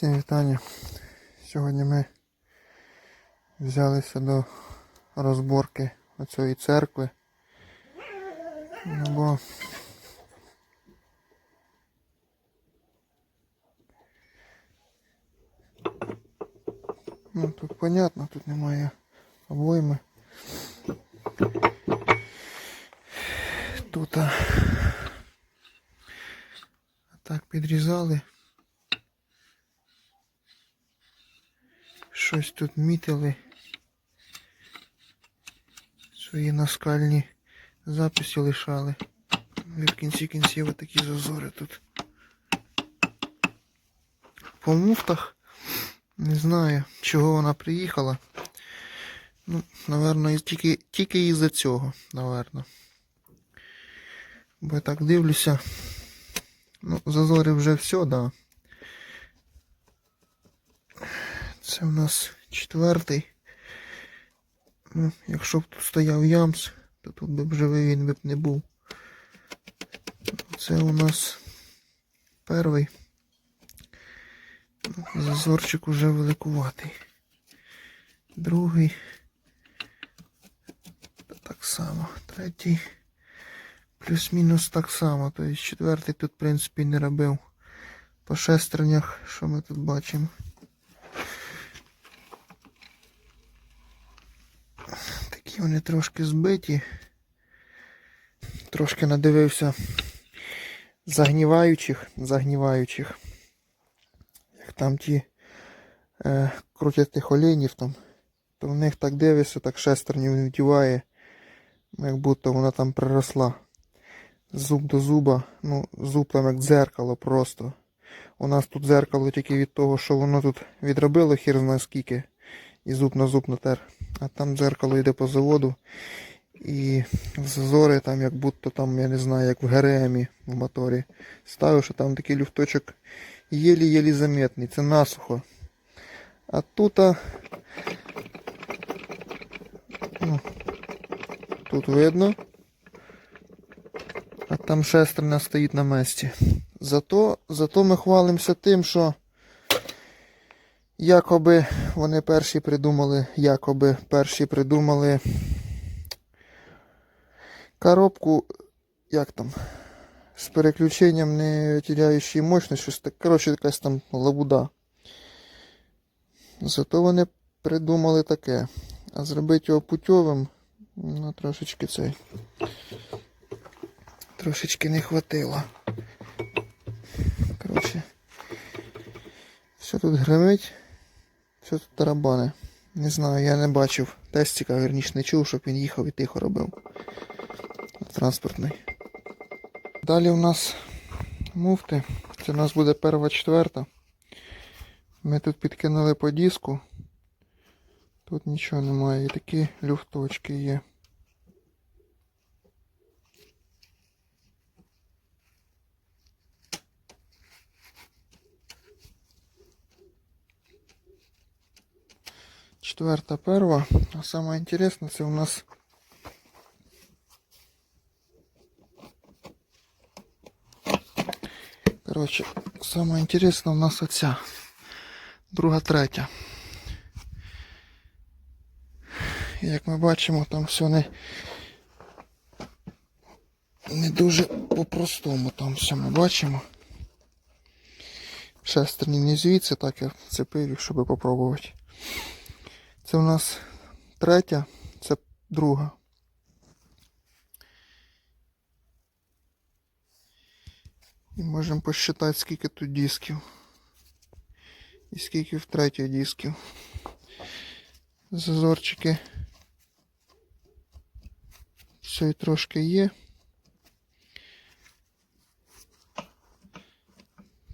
Всім вітання. Сьогодні ми взялися до розборки оцієї церкви. Ну, бо ну, тут понятно, тут немає обойми. Тут а, так підрізали. Щось тут мітили. Свої наскальні записи лишали. І в кінці кінців отакі зазори тут. По муфтах не знаю, чого вона приїхала. Ну, наверно, тільки, тільки із-за цього, наверно. Бо я так дивлюся. Ну, зазори вже все, да. Це у нас четвертий. Ну, якщо б тут стояв ямс, то тут би б живий він би б не був. Це у нас перший. Ну, Зазорчик уже великуватий. Другий. Та Так само. Третій. Плюс-мінус так само. Тобто четвертий тут, в принципі, не робив. По шестернях, що ми тут бачимо. Вони трошки збиті. Трошки надивився загніваючих, загніваючих. Як там ті е, крутять тих оленів там, то в них так дивишся, так шестерню він вдіває, як будто вона там приросла. Зуб до зуба, ну, зуб там як дзеркало просто. У нас тут дзеркало тільки від того, що воно тут відробило хір зна скільки. І зуб на зуб натер. А там дзеркало йде по заводу. І зазори там, як будто там, я не знаю, як в ГРМі в моторі. Ставиш, а там такий люфточок єлі-єлі заметний. Це насухо. А тут. а, Ну, тут видно. А там шестерня стоїть на місці. Зато, зато ми хвалимося тим, що якоби вони перші придумали, якоби перші придумали коробку, як там, з переключенням не теряючої мощності, щось так, коротше, якась там лабуда. Зато вони придумали таке. А зробити його путьовим, ну, трошечки цей. Трошечки не хватило. Коротше. Все тут гримить. Все тут тарабани. Не знаю, я не бачив тестика, верніше не чув, щоб він їхав і тихо робив. Транспортний. Далі у нас муфти. Це у нас буде перва четверта. Ми тут підкинули по диску. Тут нічого немає. І такі люфточки є. Четверта перва. А саме інтересне це у нас Коротше, саме інтересне у нас оця. Друга, третя. Як ми бачимо, там все не, не дуже по-простому там все ми бачимо. Шестерні не звідси, так я цепив їх, щоб попробувати. Це у нас третя, це друга. І можемо посчитати, скільки тут дисків. І скільки в третій дисків. Зазорчики. Все і трошки є.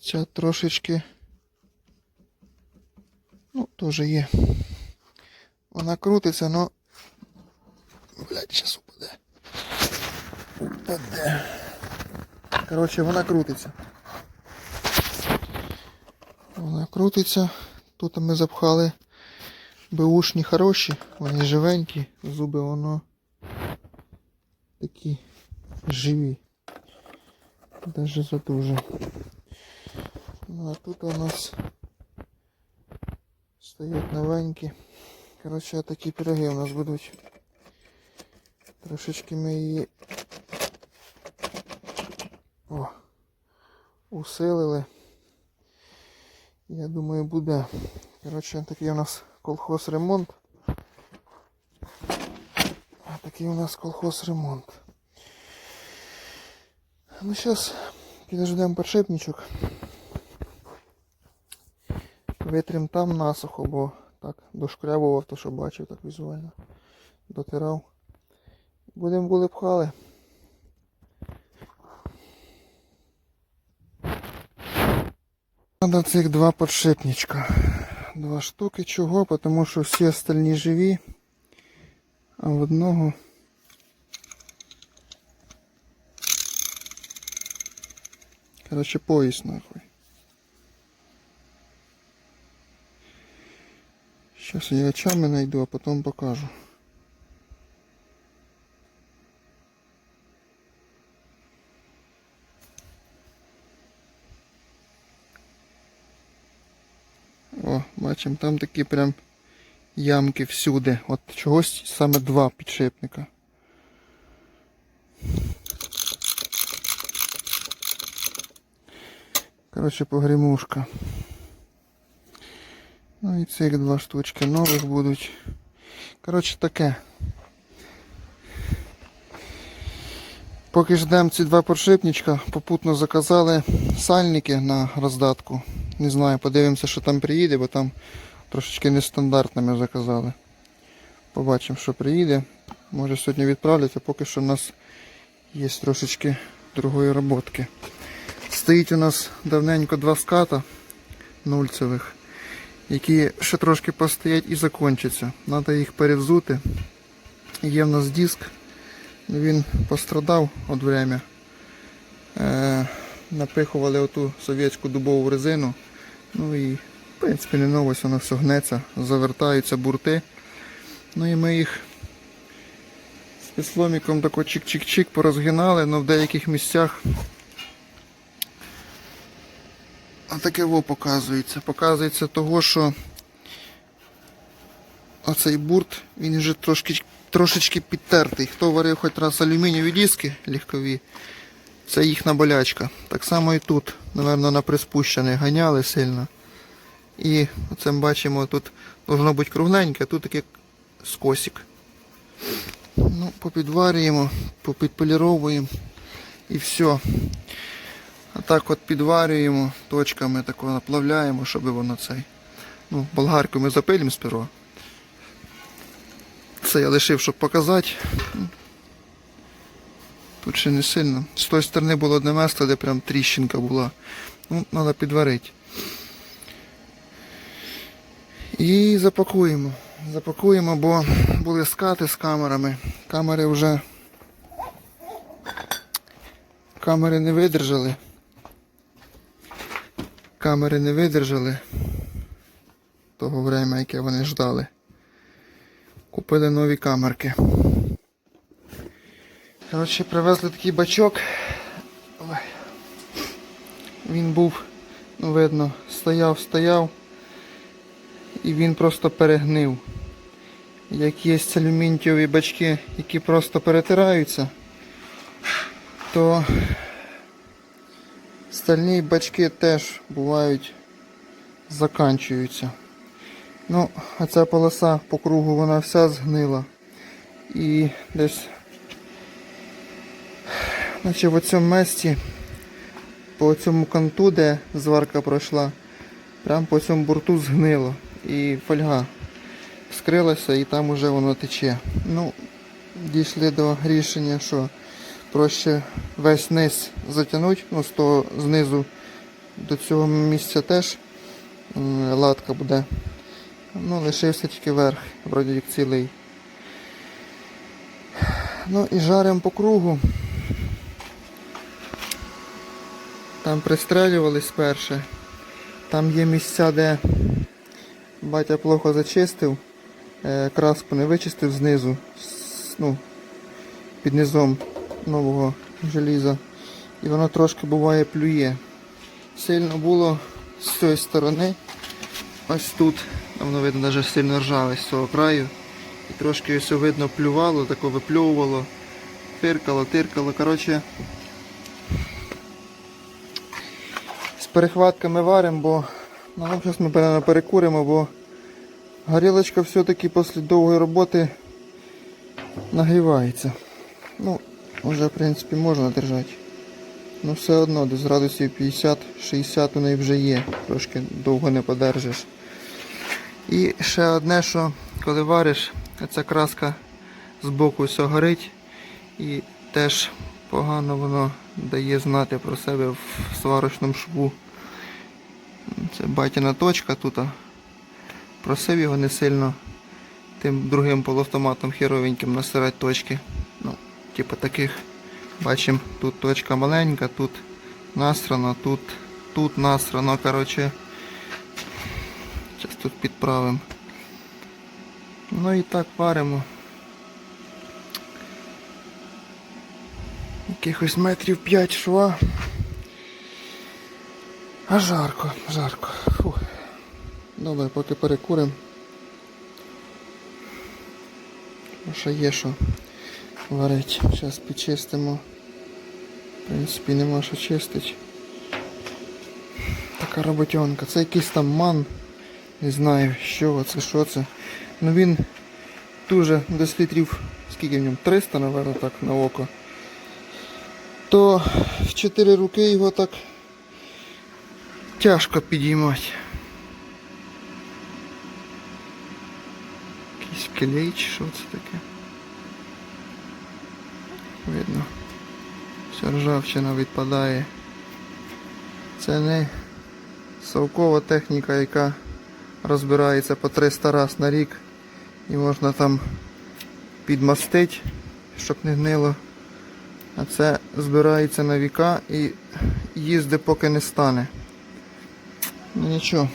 Ця трошечки. Ну, теж є. Вона крутиться, но. Блять, зараз упаде. Упаде. Коротше, вона крутиться. Вона крутиться. Тут ми запхали беушні хороші, вони живенькі, зуби воно такі живі. Даже задуже. Ну, а тут у нас Стають новенькі. Коротше, такі пироги у нас будуть. Трошечки ми її О, усилили. Я думаю, буде. Коротше, такий у нас колхоз ремонт. А такий у нас колхоз ремонт. Ну зараз підождемо подшипничок. Витрим там насухо, бо так дошкрябував, то що бачив так візуально. Дотирав. Будемо були пхали. Надо цих два подшипничка. Два штуки. Чого? Тому що всі остальні живі, а в одного Короче, пояс нахуй. Сейчас я очами найду, а потом покажу. О, бачимо, там такі прям ямки всюди. От чогось саме два підшипника. Коротше, погремушка. Ну і цих два штучки нових будуть. Коротше таке. Поки ждемо ці два подшипничка, попутно заказали сальники на роздатку. Не знаю, подивимося, що там приїде, бо там трошечки нестандартно ми заказали. Побачимо, що приїде. Може сьогодні відправлять, а поки що в нас є трошечки другої роботки. Стоїть у нас давненько два ската нульцевих, які ще трошки постоять і закончаться. Треба їх перевзути. Є в нас диск, ну, він пострадав від время. Е, напихували оту совєтську дубову резину. Ну і в принципі не новость, воно все гнеться, завертаються бурти. Ну і ми їх з підсломіком тако чик-чик-чик порозгинали, але в деяких місцях А таке во показується. Показується того, що оцей бурт, він вже трошки, трошечки підтертий. Хто варив хоч раз алюмінієві диски легкові, це їхня болячка. Так само і тут, напевно, на приспущених ганяли сильно. І оце ми бачимо, тут должно бути кругленьке, а тут такий скосик. Ну, попідварюємо, попідполіровуємо і все. А так от підварюємо, точками так наплавляємо, щоб воно цей. Ну, болгарку ми запилимо сперва. Це я лишив, щоб показати. Тут ще не сильно. З тої сторони було одне місце, де прям тріщинка була. Ну, треба підварити. І запакуємо. Запакуємо, бо були скати з камерами. Камери вже камери не видержали. Камери не видержали того время, яке вони ждали. Купили нові камерки. Коротше, привезли такий бачок. Він був, ну видно, стояв, стояв і він просто перегнив. Як є алюмінієві бачки, які просто перетираються, то Стальні бачки теж бувають заканчуються. Ну, а ця полоса по кругу вона вся згнила. І десь наче в цьому місці, по цьому канту, де зварка пройшла, прямо по цьому борту згнило. І фольга скрилася і там уже воно тече. Ну, дійшли до рішення, що проще весь низ затягнути, ну, з того знизу до цього місця теж латка буде. Ну, лишився тільки верх, вроді як цілий. Ну і жаримо по кругу. Там пристрелювались перше. Там є місця, де батя плохо зачистив, е, краску не вичистив знизу, ну, під низом нового желіза. І воно трошки буває плює. Сильно було з цієї сторони, ось тут, воно видно навіть сильно ржаве з цього краю. І трошки все видно плювало, тако випльовувало, тиркало, тиркало. Коротше, з перехватками варимо, бо ну, зараз ми напевно, перекуримо, бо горілочка все-таки після довгої роботи нагрівається. Ну, вже в принципі можна держати. Ну все одно, десь градусів 50-60 у неї вже є. Трошки довго не подержиш. І ще одне, що коли вариш, ця краска збоку все горить і теж погано воно дає знати про себе в сварочному шву. Це батіна точка тут. Просив його не сильно тим другим полуавтоматом херовеньким насирати точки. Типу таких. Бачимо, тут точка маленька, тут насрано, тут, тут насрано, коротше. Зараз тут підправимо. Ну і так варимо. Якихось метрів 5 шва. А жарко, жарко. Фух. Добре, поки перекуримо. Ще є що варить. Зараз підчистимо. В принципі, нема що чистити. Така роботенка. Це якийсь там ман. Не знаю, що це, що це. Ну він дуже десь літрів, скільки в ньому? 300, напевно, так на око. То в 4 руки його так тяжко підіймати. Якийсь клей чи що це таке? Видно. Вся ржавчина відпадає. Це не совкова техніка, яка розбирається по 300 раз на рік і можна там підмастити, щоб не гнило. А це збирається на віка і їздить поки не стане. Ну нічого,